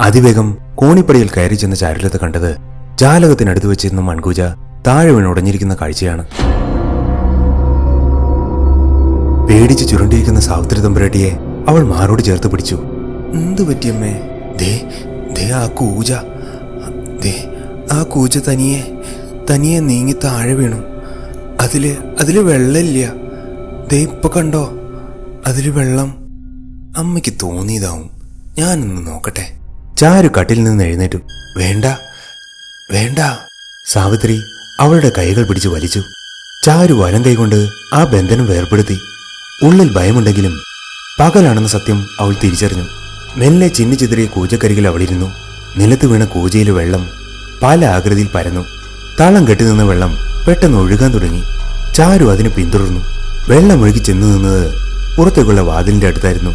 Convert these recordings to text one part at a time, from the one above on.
അതിവേഗം കോണിപ്പടിയിൽ കയറി ചെന്ന ചാരുലത കണ്ടത് ജാലകത്തിനടുത്ത് വെച്ചിരുന്ന മൺകൂജ താഴെ വീണുടഞ്ഞിരിക്കുന്ന കാഴ്ചയാണ്. പേടിച്ച് ചുരുണ്ടിരിക്കുന്ന സാവിത്രി തമ്പുരാട്ടിയെ അവൾ മാറോട് ചേർത്ത് പിടിച്ചു. എന്തു പറ്റിയമ്മേ? ദേ ദേ ആ കൂജ. ദേ ആ കൂജ തനിയെ തനിയെ നീങ്ങി താഴെ വീണു. അതിൽ അതിൽ വെള്ളമില്ല. ദേ ഇപ്പൊ കണ്ടോ? അതിൽ വെള്ളം. അമ്മയ്ക്ക് തോന്നിയതാവും. ഞാനൊന്ന് നോക്കട്ടെ. ചാരു കട്ടിൽ നിന്ന് എഴുന്നേറ്റു. വേണ്ട വേണ്ട. സാവിത്രി അവളുടെ കൈകൾ പിടിച്ചു വലിച്ചു. ചാരു വലം കൈകൊണ്ട് ആ ബന്ധനം വേർപ്പെടുത്തി ഉള്ളിൽ ഭയമുണ്ടെങ്കിലും പകലാണെന്ന സത്യം അവൾ തിരിച്ചറിഞ്ഞു. മെല്ലെ ചിന്നി ചിതറിയ കൂജക്കരികിൽ അവളിരുന്നു. നിലത്ത് വീണ കൂജയിലെ വെള്ളം പല ആകൃതിയിൽ പരന്നു. താളം കെട്ടി നിന്ന വെള്ളം പെട്ടെന്ന് ഒഴുകാൻ തുടങ്ങി. ചാരു അതിനെ പിന്തുടർന്നു. വെള്ളം ഒഴുകി ചെന്നു നിന്നത് പുറത്തേക്കുള്ള വാതിലിന്റെ അടുത്തായിരുന്നു.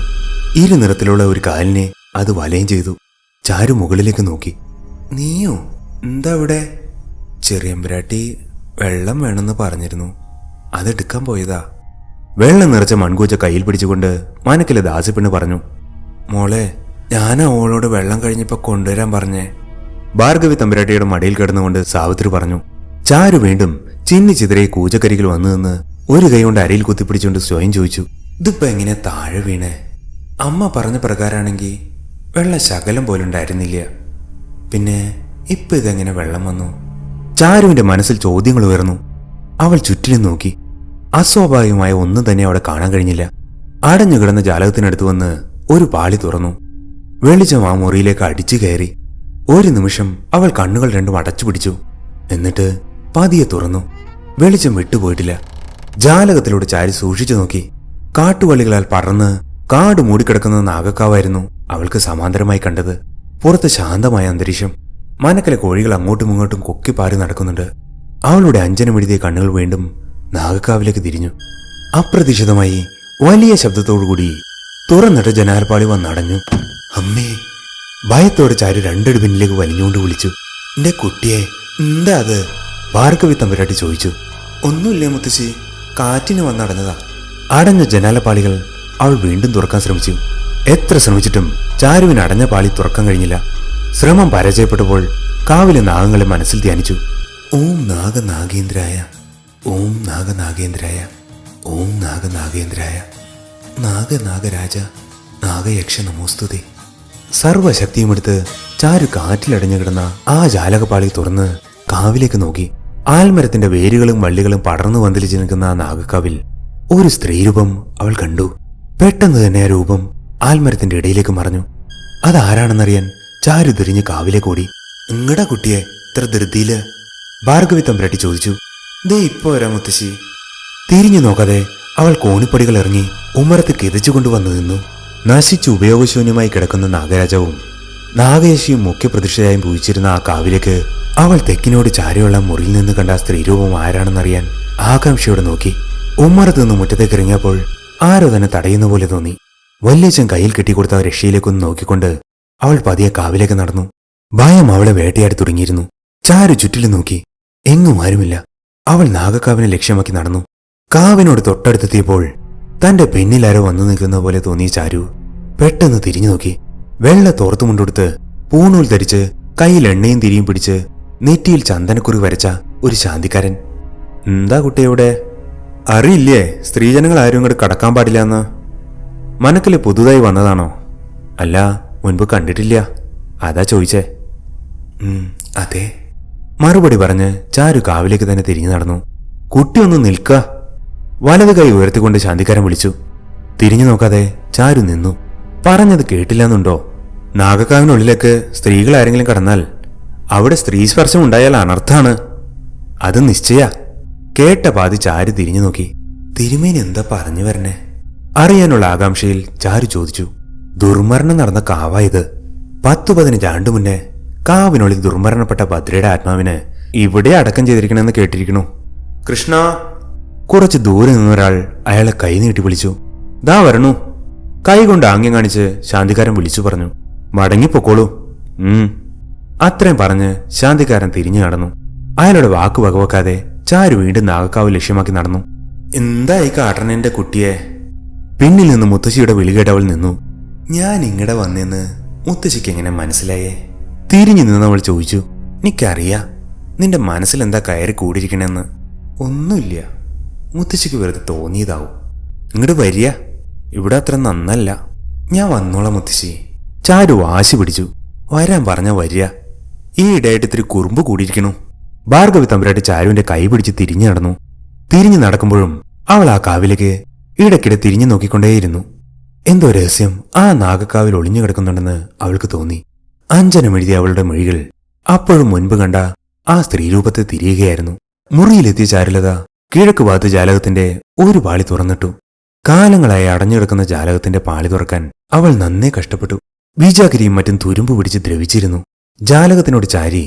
ഇരു നിറത്തിലുള്ള ഒരു കാലിനെ അത് വലയം ചെയ്തു. ചാരു മുകളിലേക്ക് നോക്കി. നീയോ എന്താ ഇവിടെ ചെറിയമ്പരാട്ടി വെള്ളം വേണമെന്ന് പറഞ്ഞിരുന്നു. അതെടുക്കാൻ പോയതാ. വെള്ളം നിറച്ച മൺകൂച്ച കയ്യിൽ പിടിച്ചുകൊണ്ട് മാനക്കിലെ ദാസിപ്പെണ്ണ് പറഞ്ഞു. മോളെ ഞാൻ അവളോട് വെള്ളം കഴിഞ്ഞപ്പോ കൊണ്ടുവരാൻ പറഞ്ഞേ. ഭാർഗവി തമ്പുരാട്ടിയുടെ മടിയിൽ കിടന്നുകൊണ്ട് സാവിത്രി പറഞ്ഞു. ചാരു വീണ്ടും ചിന്നി ചിതിരെ കൂജക്കരികിൽ വന്നു നിന്ന് ഒരു കൈ കൊണ്ട് അരയിൽ കുത്തിപ്പിടിച്ചുകൊണ്ട് സ്വയം ചോദിച്ചു ഇതിപ്പോ എങ്ങനെ താഴെ വീണേ? അമ്മ പറഞ്ഞ പ്രകാരാണെങ്കിൽ വെള്ളം ശകലം പോലും ഉണ്ടായിരുന്നില്ല പിന്നെ ഇപ്പൊ ഇതെങ്ങനെ വെള്ളം വന്നു? ചാരുവിന്റെ മനസ്സിൽ ചോദ്യങ്ങൾ ഉയർന്നു. അവൾ ചുറ്റിലും നോക്കി. അസ്വാഭാവികമായ ഒന്നും തന്നെ അവിടെ കാണാൻ കഴിഞ്ഞില്ല. അടഞ്ഞു കിടന്ന ജാലകത്തിനടുത്ത് വന്ന് ഒരു പാളി തുറന്നു. വെളിച്ചം ആ മുറിയിലേക്ക് അടിച്ചു കയറി. ഒരു നിമിഷം അവൾ കണ്ണുകൾ രണ്ടും അടച്ചു പിടിച്ചു. എന്നിട്ട് പതിയെ തുറന്നു. വെളിച്ചം വിട്ടുപോയിട്ടില്ല. ജാലകത്തിലൂടെ ചാരി സൂക്ഷിച്ചു നോക്കി. കാട്ടുവള്ളികളാൽ പറന്ന് കാട് മൂടിക്കിടക്കുന്ന നാഗക്കാവായിരുന്നു അവൾക്ക് സമാന്തരമായി കണ്ടത്. പുറത്ത് ശാന്തമായ അന്തരീക്ഷം. മനക്കലെ കോഴികൾ അങ്ങോട്ടും ഇങ്ങോട്ടും കൊക്കിപ്പാറി നടക്കുന്നുണ്ട്. അവളുടെ അഞ്ജനമെഴുതിയ കണ്ണുകൾ വീണ്ടും നാഗക്കാവിലേക്ക് തിരിഞ്ഞു. അപ്രതീക്ഷിതമായി വലിയ ശബ്ദത്തോടുകൂടി തുറന്നിട്ട് ജനാൽപ്പാളി വന്നടഞ്ഞു. അമ്മേ ഭയത്തോടെ ചാരി രണ്ടടി പിന്നിലേക്ക് വലിഞ്ഞുകൊണ്ട് വിളിച്ചു. എന്റെ കുട്ടിയെ എന്താ അത്? ഭാർഗവി തമ്പുരാട്ടി ചോദിച്ചു. ഒന്നുമില്ലേ മുത്തശ്ശി കാറ്റിന് വന്നടഞ്ഞതാ. അടഞ്ഞ ജനാലപ്പാളികൾ അവൾ വീണ്ടും തുറക്കാൻ ശ്രമിച്ചു. എത്ര ശ്രമിച്ചിട്ടും ചാരുവിന് അടഞ്ഞ പാളി തുറക്കാൻ കഴിഞ്ഞില്ല. ശ്രമം പരാജയപ്പെട്ടപ്പോൾ കാവിലെ നാഗങ്ങളെ മനസ്സിൽ ധ്യാനിച്ചു. ഓം നാഗ നാഗേന്ദ്രായ ഓം നാഗ നാഗേന്ദ്രായ ഓം നാഗ നാഗേന്ദ്രായ നാഗനാഗേന്ദ്രായ നാഗനാഗരാജ നാഗയക്ഷ നമോസ്തുതി. സർവശക്തിയുമെടുത്ത് ചാരു കാറ്റിലടഞ്ഞു കിടന്ന ആ ജാലകപാളി തുറന്ന് കാവിലേക്ക് നോക്കി. ആൽമരത്തിന്റെ വേരുകളും വള്ളികളും പടർന്നു വന്തിലിച്ച് നിൽക്കുന്ന ആ നാഗക്കാവിൽ ഒരു സ്ത്രീരൂപം അവൾ കണ്ടു. പെട്ടെന്ന് തന്നെ ആ രൂപം ആൽമരത്തിന്റെ ഇടയിലേക്ക് മറഞ്ഞു. അതാരാണെന്നറിയാൻ ചാരു തിരിഞ്ഞ് കാവിലേക്ക് കൂടി നിങ്ങളുടെ കുട്ടിയെ? ഇത്ര ധൃതിയിൽ? ഭാർഗവി തമ്പുരാട്ടി ചോദിച്ചു. ദേ ഇപ്പോ വരാം മുത്തശ്ശി. തിരിഞ്ഞു നോക്കാതെ അവൾ കോണിപ്പടികൾ ഇറങ്ങി ഉമ്മറത്ത് കിതച്ചുകൊണ്ട് വന്നു നിന്നു. നശിച്ചു ഉപയോഗശൂന്യമായി കിടക്കുന്ന നാഗരാജാവും നാഗയശിയും മുഖ്യപ്രതിഷ്ഠയായും പൂജിച്ചിരുന്ന ആ കാവിലേക്ക് അവൾ തെക്കിനോട് ചാരിയുള്ള മുറിയിൽ നിന്ന് കണ്ട സ്ത്രീരൂപം ആരാണെന്നറിയാൻ ആകാംക്ഷയോടെ നോക്കി. ഉമ്മറത്ത് നിന്ന് മുറ്റത്തേക്ക് ഇറങ്ങിയപ്പോൾ ആരോ തന്നെ തടയുന്ന പോലെ തോന്നി. വല്യച്ഛൻ കയ്യിൽ കെട്ടിക്കൊടുത്ത രക്ഷയിലേക്കൊന്ന് നോക്കിക്കൊണ്ട് അവൾ പതിയെ കാവിലേക്ക് നടന്നു. ഭയം അവളെ വേട്ടയാടി തുടങ്ങിയിരുന്നു. ചാരു ചുറ്റിലും നോക്കി. എങ്ങും ആരുമില്ല. അവൾ നാഗക്കാവിനെ ലക്ഷ്യമാക്കി നടന്നു. കാവിനോട് തൊട്ടടുത്തെത്തിയപ്പോൾ തന്റെ പിന്നിലാരോ വന്നു നിൽക്കുന്ന പോലെ തോന്നിയ ചാരു. പെട്ടെന്ന് തിരിഞ്ഞു നോക്കി. വെള്ള തോർത്തു മുണ്ടെടുത്ത് പൂണൂൽ ധരിച്ച് കയ്യിൽ എണ്ണയും തിരിയും പിടിച്ച് നെറ്റിയിൽ ചന്ദനക്കുറി വരച്ച ഒരു ശാന്തിക്കാരൻ. എന്താ കുട്ടിയുടെ അറിയില്ലേ സ്ത്രീജനങ്ങൾ ആരും ഇങ്ങോട്ട് കടക്കാൻ പാടില്ല എന്ന് മനക്കിൽ പുതുതായി വന്നതാണോ? അല്ല മുൻപ് കണ്ടിട്ടില്ല. അതാ ചോദിച്ചേ. അതെ. മറുപടി പറഞ്ഞ് ചാരു കാവിലേക്ക് തന്നെ തിരിഞ്ഞു നടന്നു. കുട്ടി ഒന്ന് നിൽക്ക. വലത് കൈ ഉയർത്തിക്കൊണ്ട് ശാന്തിക്കാരൻ വിളിച്ചു. തിരിഞ്ഞു നോക്കാതെ ചാരു നിന്നു. പറഞ്ഞത് കേട്ടില്ലെന്നുണ്ടോ? നാഗക്കാവിനുള്ളിലേക്ക് സ്ത്രീകൾ ആരെങ്കിലും കടന്നാൽ അവിടെ സ്ത്രീ സ്പർശം ഉണ്ടായാൽ അനർത്ഥാണ് അത് നിശ്ചയ. കേട്ട പാതി ചാരു തിരിഞ്ഞു നോക്കി. തിരുമേൻ എന്താ പറഞ്ഞു വരണേ? അറിയാനുള്ള ആകാംക്ഷയിൽ ചാരു ചോദിച്ചു. ദുർമരണം നടന്ന കാവായത് പത്തു പതിനഞ്ച് ആണ്ടു മുന്നേ കാവിനുള്ളിൽ ദുർമരണപ്പെട്ട ഭദ്രയുടെ ആത്മാവിനെ ഇവിടെ അടക്കം ചെയ്തിരിക്കണമെന്ന് കേട്ടിരിക്കണു കൃഷ്ണ കുറച്ച് ദൂരെ നിന്നൊരാൾ അയാളെ കൈ നീട്ടി വിളിച്ചു. ദാ വരണു. കൈ കൊണ്ട് ആംഗ്യം കാണിച്ച് ശാന്തികാരൻ വിളിച്ചു പറഞ്ഞു. മടങ്ങിപ്പോക്കോളൂ. ഉം. അത്രയും പറഞ്ഞ് ശാന്തികാരൻ തിരിഞ്ഞു നടന്നു. അയാളുടെ വാക്ക് വകവെക്കാതെ ചാരു വീണ്ടും നാഗക്കാവ് ലക്ഷ്യമാക്കി നടന്നു. എന്തായി കാട്ടണന്റെ കുട്ടിയെ? പിന്നിൽ നിന്ന് മുത്തശ്ശിയുടെ വിളികേട്ടവൾ നിന്നു. ഞാൻ ഇങ്ങടെ വന്നെന്ന് മുത്തശ്ശിക്ക് എങ്ങനെ മനസ്സിലായേ? തിരിഞ്ഞു നിന്നവൾ ചോദിച്ചു എനിക്കറിയാ നിന്റെ മനസ്സിലെന്താ കയറി കൂടിയിരിക്കണെന്ന്. ഒന്നുമില്ല മുത്തശ്ശിക്ക് വെറുതെ തോന്നിയതാവും. ഇങ്ങോട്ട് വരിക ഇവിടെ അത്ര നന്നല്ല. ഞാൻ വന്നോളാം മുത്തശ്ശി. ചാരു വാശി പിടിച്ചു. വരാൻ പറഞ്ഞ വരിക. ഈ ഇടയായിട്ട് ഇത്തിരി കുറുമ്പ് കൂടിയിരിക്കണു. ഭാർഗവി തമ്പുരാട്ടി ചാരുവിന്റെ കൈ പിടിച്ച് തിരിഞ്ഞു നടന്നു. തിരിഞ്ഞു നടക്കുമ്പോഴും അവൾ ആ കാവിലേക്ക് ഇടയ്ക്കിടെ തിരിഞ്ഞു നോക്കിക്കൊണ്ടേയിരുന്നു. എന്തോ രഹസ്യം ആ നാഗക്കാവിൽ ഒളിഞ്ഞു കിടക്കുന്നുണ്ടെന്ന് അവൾക്ക് തോന്നി. അഞ്ജനമെഴുതിയ അവളുടെ മൊഴികൾ അപ്പോഴും മുൻപ് കണ്ട ആ സ്ത്രീരൂപത്തെ തിരിയുകയായിരുന്നു. മുറിയിലെത്തിയ ചാരുലത കിഴക്ക് ഭാഗത്ത് ജാലകത്തിന്റെ ഒരു പാളി തുറന്നിട്ടു. കാലങ്ങളായി അടഞ്ഞുകിടക്കുന്ന ജാലകത്തിന്റെ പാളി തുറക്കാൻ അവൾ നന്നേ കഷ്ടപ്പെട്ടു. ബീജാഗിരിയും മറ്റും തുരുമ്പ് പിടിച്ച് ദ്രവിച്ചിരുന്നു. ജാലകത്തിനോട് ചാരി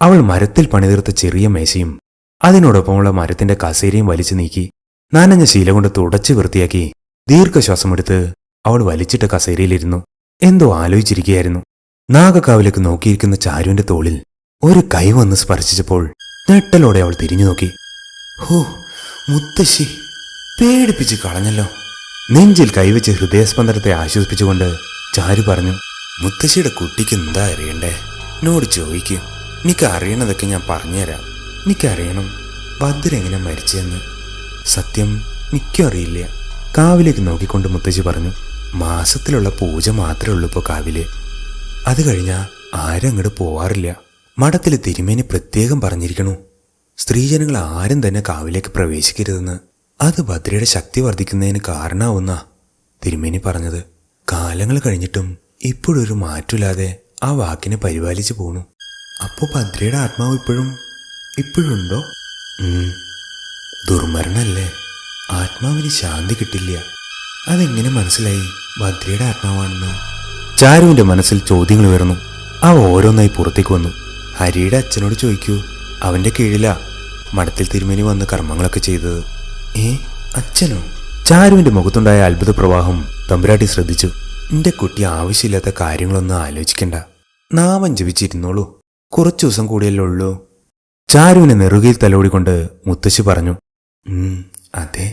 അവൾ മരത്തിൽ പണിതീർത്ത ചെറിയ മേശയും അതിനോടൊപ്പമുള്ള മരത്തിന്റെ കസേരയും വലിച്ചു നീക്കി നനഞ്ഞ ശീല കൊണ്ട് തുടച്ചു വൃത്തിയാക്കി ദീർഘശ്വാസമെടുത്ത് അവൾ വലിച്ചിട്ട കസേരയിലിരുന്നു. എന്തോ ആലോചിച്ചിരിക്കുകയായിരുന്നു. നാഗക്കാവിലേക്ക് നോക്കിയിരിക്കുന്ന ചാരുവിന്റെ തോളിൽ ഒരു കൈ വന്ന് സ്പർശിച്ചപ്പോൾ ഞെട്ടലോടെ അവൾ തിരിഞ്ഞു നോക്കി. ഹോ മുത്തശ്ശി പേടിപ്പിച്ച് കളഞ്ഞല്ലോ. നെഞ്ചിൽ കൈവച്ച് ഹൃദയസ്പന്ദനത്തെ ആശ്വസിപ്പിച്ചുകൊണ്ട് ചാരു പറഞ്ഞു മുത്തശ്ശിയുടെ കുട്ടിക്ക് എന്താ അറിയണ്ടേ? എന്നോട് ചോദിക്കും. എനിക്ക് അറിയണതൊക്കെ ഞാൻ പറഞ്ഞുതരാം. നിക്കറിയണം ഭദ്രെങ്ങനെ മരിച്ചെന്ന്. സത്യം എനിക്കും അറിയില്ല. കാവിലേക്ക് നോക്കിക്കൊണ്ട് മുത്തശ്ശി പറഞ്ഞു മാസത്തിലുള്ള പൂജ മാത്രമേ ഉള്ളൂ ഇപ്പോൾ കാവിൽ. അത് കഴിഞ്ഞാൽ ആരും അങ്ങോട്ട് പോവാറില്ല. മഠത്തിലെ തിരുമേനി പ്രത്യേകം പറഞ്ഞിരിക്കണു സ്ത്രീജനങ്ങൾ ആരും തന്നെ കാവിലേക്ക് പ്രവേശിക്കരുതെന്ന്. അത് ഭദ്രയുടെ ശക്തി വർദ്ധിക്കുന്നതിന് കാരണമാവുന്ന തിരുമേനി പറഞ്ഞത്. കാലങ്ങൾ കഴിഞ്ഞിട്ടും ഇപ്പോഴൊരു മാറ്റമില്ലാതെ ആ വാക്കിനെ പരിപാലിച്ചു പോണു. അപ്പോൾ ഭദ്രയുടെ ആത്മാവ് ഇപ്പോഴും ഇപ്പോഴുണ്ടോ? ദുർമരണല്ലേ? ആത്മാവിന് ശാന്തി കിട്ടില്ല. അതെങ്ങനെ മനസ്സിലായി ഭദ്രയുടെ ആത്മാവാണെന്ന്? ചാരുവിന്റെ മനസ്സിൽ ചോദ്യങ്ങൾ ഉയർന്നു. അവ ഓരോന്നായി പുറത്തേക്ക് വന്നു. ഹരിയുടെ അച്ഛനോട് ചോദിക്കൂ അവന്റെ കീഴിലാ മഠത്തിൽ തിരുമേനി വന്ന് കർമ്മങ്ങളൊക്കെ ചെയ്തത്? ഏ അച്ഛനോ? ചാരുവിന്റെ മുഖത്തുണ്ടായ അത്ഭുത പ്രവാഹം തമ്പുരാട്ടി ശ്രദ്ധിച്ചു. എന്റെ കുട്ടി ആവശ്യമില്ലാത്ത കാര്യങ്ങളൊന്നും ആലോചിക്കണ്ട. നാമം ജപിച്ചിരുന്നോളൂ. കുറച്ചു ദിവസം കൂടിയല്ലേ ഉള്ളൂ. ചാരുവിനെ നെറുകയിൽ തലോടിക്കൊണ്ട് മുത്തശ്ശി പറഞ്ഞു അതെ.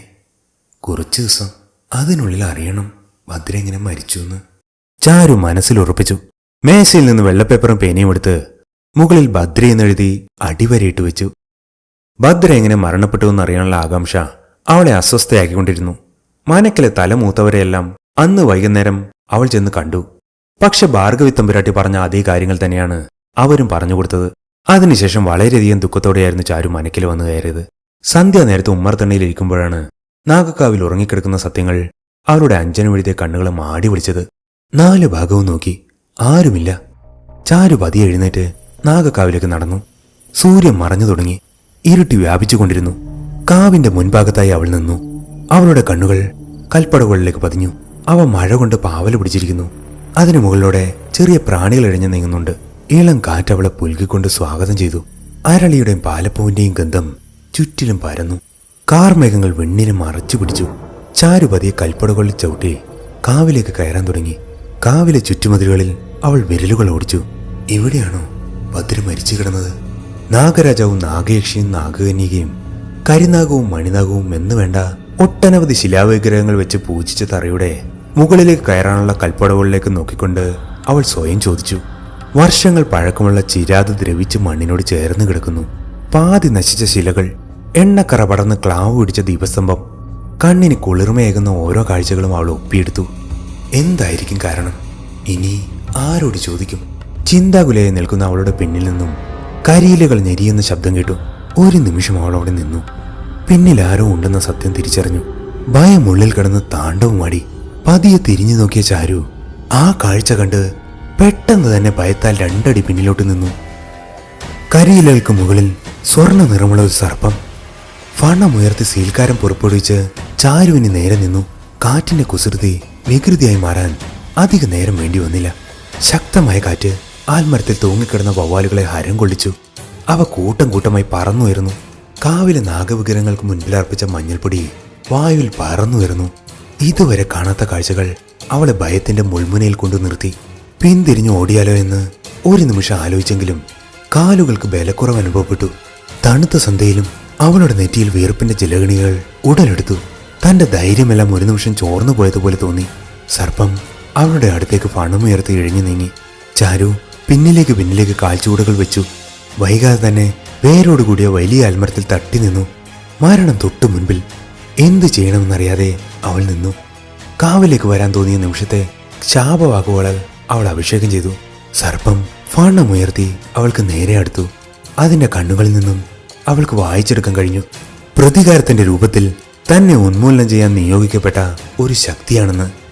കുറച്ചു ദിവസം അതിനുള്ളിൽ അറിയണം ഭദ്ര എങ്ങനെ മരിച്ചു എന്ന് ചാരു മനസ്സിൽ ഉറപ്പിച്ചു മേശയിൽ നിന്ന് വെള്ളപ്പേപ്പറും പേനയും എടുത്ത് മുകളിൽ ഭദ്ര എന്നെഴുതി അടിവരയിട്ട് വെച്ചു. ഭദ്ര എങ്ങനെ മരണപ്പെട്ടു എന്നറിയാനുള്ള ആകാംക്ഷ അവളെ അസ്വസ്ഥയാക്കിക്കൊണ്ടിരുന്നു. തല തലമൂത്തവരെയെല്ലാം അന്ന് വൈകുന്നേരം അവൾ ചെന്ന് കണ്ടു. പക്ഷെ ഭാർഗവി തമ്പുരാട്ടി പറഞ്ഞ അതേ കാര്യങ്ങൾ തന്നെയാണ് അവരും പറഞ്ഞു പറഞ്ഞുകൊടുത്തത് അതിനുശേഷം വളരെയധികം ദുഃഖത്തോടെയായിരുന്നു ചാരു മനക്കിൽ വന്നു കയറിയത്. സന്ധ്യാനേരത്ത് ഉമ്മർത്തണ്ണയിൽ ഇരിക്കുമ്പോഴാണ് നാഗക്കാവിൽ ഉറങ്ങിക്കിടക്കുന്ന സത്യങ്ങൾ അവരുടെ അഞ്ചനു വഴുതിയ കണ്ണുകളെ മാടി വിളിച്ചത്. നാല് ഭാഗവും നോക്കി. ആരുമില്ല. ചാരു പതിയെ എഴുന്നേറ്റ് നാഗക്കാവിലേക്ക് നടന്നു. സൂര്യൻ മറഞ്ഞു തുടങ്ങി. ഇരുട്ടി വ്യാപിച്ചുകൊണ്ടിരുന്നു. കാവിന്റെ മുൻഭാഗത്തായി അവൾ നിന്നു. അവളുടെ കണ്ണുകൾ കൽപ്പടകളിലേക്ക് പതിഞ്ഞു. അവ മഴ കൊണ്ട് പാവൽ പിടിച്ചിരിക്കുന്നു. അതിനു മുകളിലൂടെ ചെറിയ പ്രാണികൾ ഇഴഞ്ഞു നീങ്ങുന്നുണ്ട്. ഇളം കാറ്റ് അവളെ പുൽകിക്കൊണ്ട് സ്വാഗതം ചെയ്തു. അരളിയുടെയും പാലപ്പൂവിന്റെയും ഗന്ധം ചുറ്റിലും പരന്നു. കാർമേഘങ്ങൾ വെണ്ണിനെ മറച്ചു പിടിച്ചു. ചാരുപതിയെ കൽപ്പടകളിൽ ചവിട്ടി കാവിലേക്ക് കയറാൻ തുടങ്ങി. കാവിലെ ചുറ്റുമതിലുകളിൽ അവൾ വിരലുകൾ ഓടിച്ചു. ഇവിടെയാണോ ഭദ്ര മരിച്ചു കിടന്നത്? നാഗരാജാവും നാഗയക്ഷിയും നാഗകന്യകയും കരിനാഗവും മണിനാഗവും എന്ന് വേണ്ട ഒട്ടനവധി ശിലാവിഗ്രഹങ്ങൾ വെച്ച് പൂജിച്ച തറയുടെ മുകളിലേക്ക് കയറാനുള്ള കൽപ്പടകളിലേക്ക് നോക്കിക്കൊണ്ട് അവൾ സ്വയം ചോദിച്ചു. വർഷങ്ങൾ പഴക്കമുള്ള ചിരാത് ദ്രവിച്ച് മണ്ണിനോട് ചേർന്ന് കിടക്കുന്നു. പാതി നശിച്ച ശിലകൾ എണ്ണക്കറ പടർന്ന് ക്ലാവ് പിടിച്ച ദീപസ്തംഭം കണ്ണിന് കുളിർമയേകുന്ന ഓരോ കാഴ്ചകളും അവൾ ഒപ്പിയെടുത്തു. എന്തായിരിക്കും കാരണം? ഇനി ആരോട് ചോദിക്കും? ചിന്താകുലയായി നിൽക്കുന്ന അവളുടെ പിന്നിൽ നിന്നും കരിയിലകൾ ഞെരിയെന്ന ശബ്ദം കേട്ടു. ഒരു നിമിഷം അവൾ അവിടെ നിന്നു. പിന്നിൽ ആരോ ഉണ്ടെന്ന സത്യം തിരിച്ചറിഞ്ഞു. ഭയം ഉള്ളിൽ കിടന്ന് താണ്ടവുമാടി. പതിയെ തിരിഞ്ഞു നോക്കിയ ചാരു ആ കാഴ്ച കണ്ട് പെട്ടെന്ന് തന്നെ ഭയത്താൽ രണ്ടടി പിന്നിലോട്ട് നിന്നു. കരിയിലകൾക്ക് മുകളിൽ സ്വർണ നിറമുള്ള ഒരു സർപ്പം. ഫണമുയർത്തി സീൽക്കാരം പുറപ്പെടുവിച്ച് ചാരുവിന് നേരെ നിന്നു. കാറ്റിന്റെ കുസൃതി വികൃതിയായി മാറാൻ അധിക നേരം വേണ്ടി വന്നില്ല. ശക്തമായ കാറ്റ് ആൽമരത്തിൽ തൂങ്ങിക്കിടന്ന വവ്വാലുകളെ ഹരം കൊള്ളിച്ചു. അവ കൂട്ടം കൂട്ടമായി പറന്നുയരുന്നു. കാവിലെ നാഗവിഗ്രഹങ്ങൾക്ക് മുൻപിൽ അർപ്പിച്ച മഞ്ഞൾപ്പൊടി വായുവിൽ പറന്നുയരുന്നു. ഇതുവരെ കാണാത്ത കാഴ്ചകൾ അവളെ ഭയത്തിന്റെ മുൾമുനയിൽ കൊണ്ടു നിർത്തി. പിന്തിരിഞ്ഞു ഓടിയാലോ എന്ന് ഒരു നിമിഷം ആലോചിച്ചെങ്കിലും കാലുകൾക്ക് ബലക്കുറവ് അനുഭവപ്പെട്ടു. തണുത്ത സന്ധ്യയിലും അവളുടെ നെറ്റിയിൽ വീർപ്പിന്റെ ചിലകണികൾ ഉടലെടുത്തു. തന്റെ ധൈര്യമെല്ലാം ഒരു നിമിഷം ചോർന്നു പോയതുപോലെ തോന്നി. സർപ്പം അവളുടെ അടുത്തേക്ക് പണമുയർത്തി ഇഴഞ്ഞു നീങ്ങി. ചാരു പിന്നിലേക്ക് പിന്നിലേക്ക് കാൽച്ചുവടുകൾ വെച്ചു. വൈകാതെ തന്നെ വേരോടുകൂടിയ വലിയ അൽമരത്തിൽ തട്ടി നിന്നു. മരണം തൊട്ടു മുൻപിൽ എന്തു ചെയ്യണമെന്നറിയാതെ അവൾ നിന്നു. കാവിലേക്ക് വരാൻ തോന്നിയ നിമിഷത്തെ ശാപവാക്കുകളാൽ അവൾ അഭിഷേകം ചെയ്തു. സർപ്പം ഫണ്ണമുയർത്തി അവൾക്ക് നേരെ അടുത്തു. അതിന്റെ കണ്ണുകളിൽ നിന്നും അവൾക്ക് വായിച്ചെടുക്കാൻ കഴിഞ്ഞു. പ്രതികാരത്തിന്റെ രൂപത്തിൽ തന്നെ ഉന്മൂലനം ചെയ്യാൻ നിയോഗിക്കപ്പെട്ട ഒരു ശക്തിയാണെന്ന്